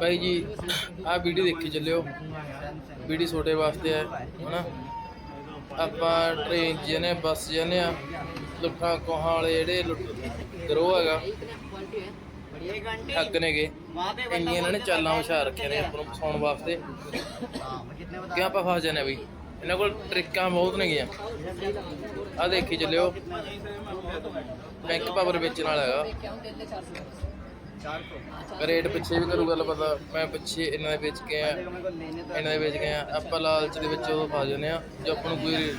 ਬਾਈ ਜੀ, ਆਹ ਵੀਡੀਓ ਦੇਖੀ ਚੱਲਿਓ। ਵੀਡੀਓ ਛੋਟੇ ਵਾਸਤੇ ਹੈ, ਹਨਾ? ਆਪਾਂ ਟ੍ਰੇਨ 'ਚ ਜਾਂਦੇ ਹਾਂ ਬੱਸ 'ਚ ਜਾਂਦੇ ਆ ਲੁੱਟਾਂ ਕੋਹਾਂ ਵਾਲੇ ਜਿਹੜੇ ਲੁੱਟ ਗਰੋਹ ਹੈਗਾ, ਠੱਗ ਨੇਗੇ। ਇੰਨੀਆਂ ਇਹਨਾਂ ਨੇ ਚਾਲਾਂ ਵਿਛਾ ਰੱਖੀਆਂ ਨੇ ਆਪਾਂ ਨੂੰ ਫਸਾਉਣ ਵਾਸਤੇ। ਕਿ ਆਪਾਂ ਫਸ ਜਾਂਦੇ ਹਾਂ ਬਈ? ਇਹਨਾਂ ਕੋਲ ਟ੍ਰਿਕਾਂ ਬਹੁਤ ਨੇਗੀਆਂ। ਆ ਦੇਖੀ ਚੱਲਿਓ। ਬੈਂਕ ਪਾਵਰ ਵੇਚਣ ਵਾਲਾ ਹੈਗਾ। ਰੇਟ ਪਿੱਛੇ ਵੀ ਕਰੂ ਗੱਲ ਪਤਾ ਮੈਂ ਪਿੱਛੇ ਇਹਨਾਂ ਦੇ ਵੇਚ ਕੇ ਆ ਇਹਨਾਂ ਦੇ ਵੇਚ ਗਏ ਆ ਆਪਾਂ ਲਾਲਚ ਦੇ ਵਿੱਚ ਉਹ ਫਸ ਜਾਂਦੇ ਆ ਜੋ ਆਪਾਂ ਨੂੰ ਕੋਈ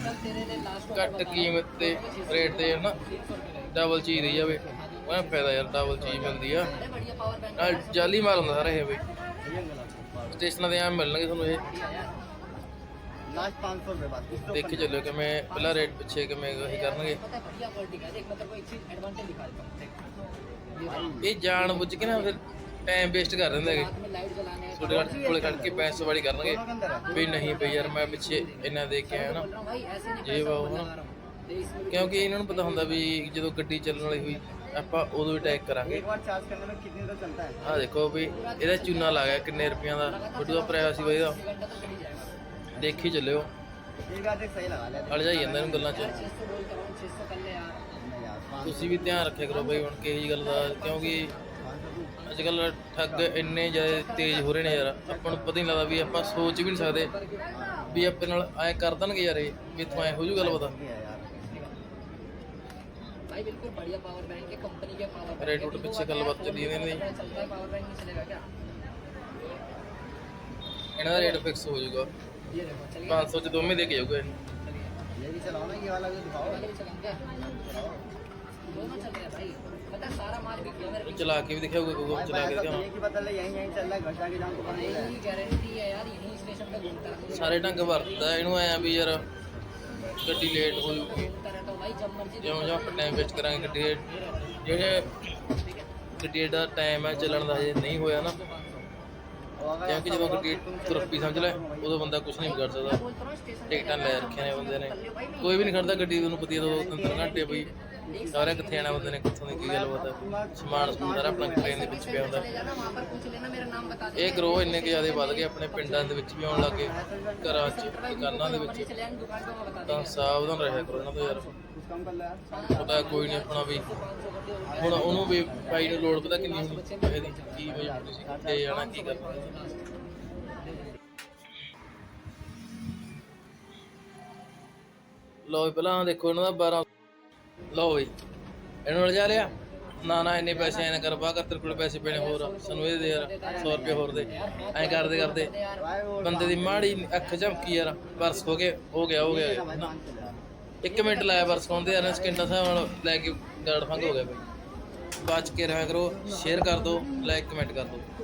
ਘੱਟ ਕੀਮਤ ਤੇ ਰੇਟ ਤੇ ਨਾ ਡਬਲ ਚੀਜ਼ ਦੀ ਜਾਵੇ ਉਹਨਾਂ ਫਾਇਦਾ ਯਾਰ ਡਬਲ ਚੀਜ਼ ਮਿਲਦੀ ਆ। ਨਾਲ ਜਾਲੀ ਮਾਲ ਹੁੰਦਾ ਸਾਰਾ ਇਹ ਬਈ ਸਟੇਸ਼ਨਾਂ ਦੇ ਆ ਮਿਲਣਗੇ ਤੁਹਾਨੂੰ ਇਹ। ਲਾਸਟ 500 ਰੁਪਏ ਕਿ ਮੈਂ ਪਹਿਲਾ ਰੇਟ ਪੁੱਛੇ ਕਿ ਮੈਂ ਇਹ ਕਰਨਗੇ ਇਹ ਜਾਣ ਬੁੱਝ ਕੇ ਨਾ ਫਿਰ ਟਾਈਮ ਵੇਸਟ ਕਰ ਦਿੰਦੇ ਹੈਗੇ ਛੋਟੇ ਘੱਟ ਕੋਲੇ ਘੱਟ ਕੇ ਪੈਸੇ ਵਾਲੀ ਕਰਨਗੇ ਵੀ ਨਹੀਂ ਭਈ ਯਾਰ ਮੈਂ ਪਿੱਛੇ ਇਹਨਾਂ ਦੇਖ ਕੇ ਆਇਆ ਨਾ ਜੇ ਬਾਉ ਨਾ ਕਿਉਂਕਿ ਇਹਨਾਂ ਨੂੰ ਪਤਾ ਹੁੰਦਾ ਵੀ ਜਦੋਂ ਗੱਡੀ ਚੱਲਣ ਵਾਲੀ ਹੋਈ ਆਪਾਂ ਉਦੋਂ ਹੀ ਟੈਕ ਕਰਾਂਗੇ ਇੱਕ ਵਾਰ ਚਾਰਜ ਕਰਨ ਨਾਲ ਕਿੰਨੇ ਦਾ ਚੱਲਦਾ ਹੈ ਆ ਦੇਖੋ ਵੀ ਇਹਦਾ ਚੂਨਾ ਲਾ ਗਿਆ ਕਿੰਨੇ ਰੁਪਈਆ ਦਾ ਫੋਟੋ ਦਾ ਪ੍ਰਾਈਸ ਸੀ ਬਈ ਦਾ ਦੇਖੀ ਚੱਲਿਓ एक आध एक सही लगा लिया ਅਲਝਾਈ ਜਾਂਦਾ ਇਹਨੂੰ ਗੱਲਾਂ 'ਚ नहीं यार पाँच ਤੁਸੀਂ ਵੀ ਧਿਆਨ ਰੱਖਿਆ ਕਰੋ ਬਈ ਹੁਣ ਕਿਹੀ ਗੱਲ ਦਾ ਕਿਉਂਕਿ ਅੱਜ ਕੱਲ ਠੱਗ ਇੰਨੇ ਜ਼ਿਆਦਾ ਤੇਜ਼ ਹੋ ਰਹੇ ਨੇ ਯਾਰ ਆਪਾਂ ਨੂੰ ਪਤਾ ਹੀ ਨਹੀਂ ਲੱਗਦਾ ਵੀ ਆਪਾਂ ਸੋਚ ਵੀ ਨਹੀਂ ਸਕਦੇ ਵੀ ਆਪਣੇ ਨਾਲ ਐ ਕਰ ਦੇਣਗੇ ਯਾਰ ਇਹ ਵੀ ਇੱਥੋਂ ਐ ਹੋ ਜੂ ਗੱਲ ਪਤਾ है यार भाई बिल्कुल बढ़िया पावर बैंक है कंपनी के पावर ਰੇਟ ਰੂਟ ਪਿੱਛੇ ਗੱਲਬਾਤ ਚੱਲੀ ਜਾਂਦੀ ਨੇ चलता है पावर बैंक नहीं चलेगा क्या ਇਹਨਾਂ ਦਾ ਰੇਟ ਫਿਕਸ ਹੋ ਜਾਊਗਾ ये देखो चलिए 500 ਚ ਦੋਵੇਂ ਦੇ ਕੇ ਜਾਊਗਾ ਇਹਨੂੰ ये भी चलाओ ना ये वाला भी दिखाओ वाले भी चलेंगे दोनों चल रहे हैं भाई पता है सारा माल बिक गया मेरे ਇਹ चला के भी दिखाऊगा गूगल भाई चला भाई के साहब, दिखाऊंगा एक ही बदल है यहीं यहीं चल रहा है घटा के जाऊँ तो बन रहा है यही गारंटी है यार यही स्टेशन पे घूमता रहता ਸਾਰੇ ਢੰਗ ਵਰਤਦਾ ਇਹਨੂੰ ਐ ਵੀ ਯਾਰ ਗੱਡੀ ਲੇਟ ਹੋ ਜੂਗੀ घूमता रहता हूँ भाई जब मर्जी ਜਿਉਂ ਜਿਉਂ ਆਪਾਂ ਟਾਈਮ ਵੇਸਟ ਕਰਾਂਗੇ ਗੱਡੀ ਦੇ ਜਿਹੜੇ ਗੱਡੀ ਦਾ ਟਾਈਮ ਹੈ ਚੱਲਣ ਦਾ ਹਜੇ ਨਹੀਂ ਹੋਇਆ ਨਾ ਜਾਂ ਕਿ ਜਦੋਂ ਕ੍ਰਿਕਟ ਤੁਰਪੀ ਸਮਝ ਲੈ, ਉਦੋਂ ਬੰਦਾ ਕੁਝ ਨਹੀਂ ਕਰ ਸਕਦਾ। ਟਿਕਟਾਂ ਲੈ ਰੱਖੀਆਂ ਨੇ ਬੰਦੇ ਨੇ। ਕੋਈ ਵੀ ਨਹੀਂ ਖੜਦਾ ਗੱਡੀ ਨੂੰ ਪਤੀ ਦੋ ਤਿੰਨ ਘੰਟੇ ਬਈ ਸਾਰੇ ਕਿੱਥੇ ਆਣਾ ਬੰਦੇ ਨੇ, ਕਿੱਥੋਂ ਦੀ ਕੀ ਗੱਲ ਬਾਤ ਸਮਾਨ ਸਮੂਨ ਆਪਣਾ ਟ੍ਰੇਨ ਦੇ ਵਿੱਚ ਪਿਆ ਹੁੰਦਾ। ਇਹ ਗਰੋ ਇੰਨੇ ਕਿ ਜ਼ਿਆਦਾ ਵੱਧ ਗਏ ਆਪਣੇ ਪਿੰਡਾਂ ਦੇ ਵਿੱਚ ਵੀ ਆਉਣ ਲੱਗੇ ਘਰਾਂ 'ਚ, ਦੁਕਾਨਾਂ ਦੇ ਵਿੱਚ। ਤਾਂ ਸਾਵਧਾਨ ਰਹਿਆ ਕਰੋ ਇਹਨਾਂ ਯਾਰ। ਪਤਾ ਕੋਈ ਨਹੀਂ ਆਪਣਾ ਵੀ। ਹੁਣ ਉਹਨੂੰ ਵੀ ਭਾਈ ਨੂੰ ਲੋੜ ਪਤਾ ਕਿੰਨੀ ਹੁੰਦੀ ਇਹਦੀ ਕੀ ਮਜਬੂਰੀ ਸੀ, ਕਿੱਥੇ ਜਾਣਾ, ਕੀ ਕਰਨਾ। ਲੋ ਪਹਿਲਾਂ ਦੇਖੋ ਇਹਨਾਂ ਦਾ 12 ਲਓ ਬਈ, ਇਹਨੂੰ ਰਜਾ ਲਿਆ। ਨਾ ਨਾ, ਇੰਨੇ ਪੈਸੇ ਐਨ ਕਰ ਬਾਕਰ ਤੇਰੇ ਕੋਲ ਪੈਸੇ ਪੈਣੇ ਹੋਰ। ਸਾਨੂੰ ਇਹ ਦੇ ਯਾਰ 100 ਰੁਪਏ ਹੋਰ ਦੇ। ਐ ਕਰਦੇ ਕਰਦੇ। ਬੰਦੇ ਦੀ ਮਾੜੀ ਅੱਖ ਝਮਕੀ ਯਾਰ, ਬਰਸ ਹੋ ਗਏ, ਹੋ ਗਿਆ ਹੋ ਗਿਆ। ਇੱਕ ਮਿੰਟ ਲਾਇਆ ਬਰਸ ਹੁੰਦੇ ਯਾਰ ਸਕਿੰਟਾ ਸਾਹਿਬ ਨਾਲ ਲੈ ਕੇ ਗੜ ਫੰਗ ਹੋ ਗਿਆ ਬਈ। ਬਚ ਕੇ ਰਹਾ ਕਰੋ ਸ਼ੇਅਰ ਕਰ ਦਿਓ ਲਾਈਕ ਕਮੈਂਟ ਕਰ ਦਿਓ